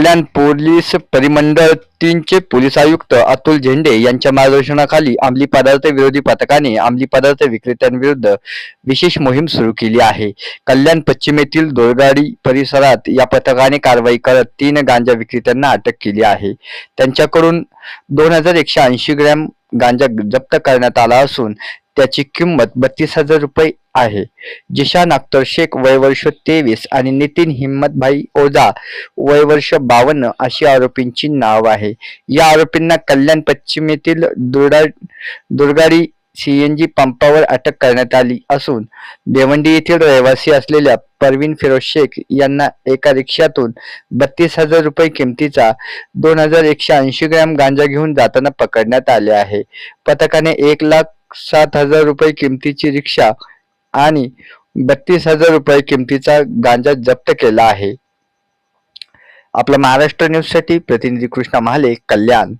कल्याण police परिमंडळ तीनचे police आयुक्त अतुल झेंडे यांच्या मार्गदर्शनाखाली अंमली पदार्थ विरोधी पथकाने अंमली पदार्थ विक्रेत्यांविरुद्ध विशेष मोहीम सुरू केली आहे. कल्याण पश्चिमेतील दोरगाडी परिसरात या पथकाने कारवाई करत तीन गांजा विक्रेत्यांना अटक केली आहे. त्यांच्याकडून दोन हजार एकशे ऐंशी ग्रॅम गांजा जप्त करण्यात आला असून त्याची किंमत बत्तीस हजार रुपये आहे. जिशान अख्तर शेख वय वर्ष तेवीस आणि नितीन हिम्मतभाई ओझा वय वर्ष बावन्न अशी आरोपींची नाव आहे. या आरोपींना कल्याण पश्चिमेतील दुर्डा दुर्गाडी सीएनजी पंपावर अटक करण्यात आली असून देवंडी येथील रहिवासी असलेल्या परवीन फिरोज शेख यांना एका रिक्षातून बत्तीस हजार रुपये किमतीचा दोन हजार एकशे ऐंशी ग्रॅम गांजा घेऊन जाताना पकडण्यात आले आहे. पथकाने एक लाख सात हजार रुपये किमतीची रिक्षा आणि बत्तीस हजार रुपये किमतीचा गांजा जप्त केला आहे. आपला महाराष्ट्र न्यूजसाठी प्रतिनिधी कृष्णा महाले कल्याण.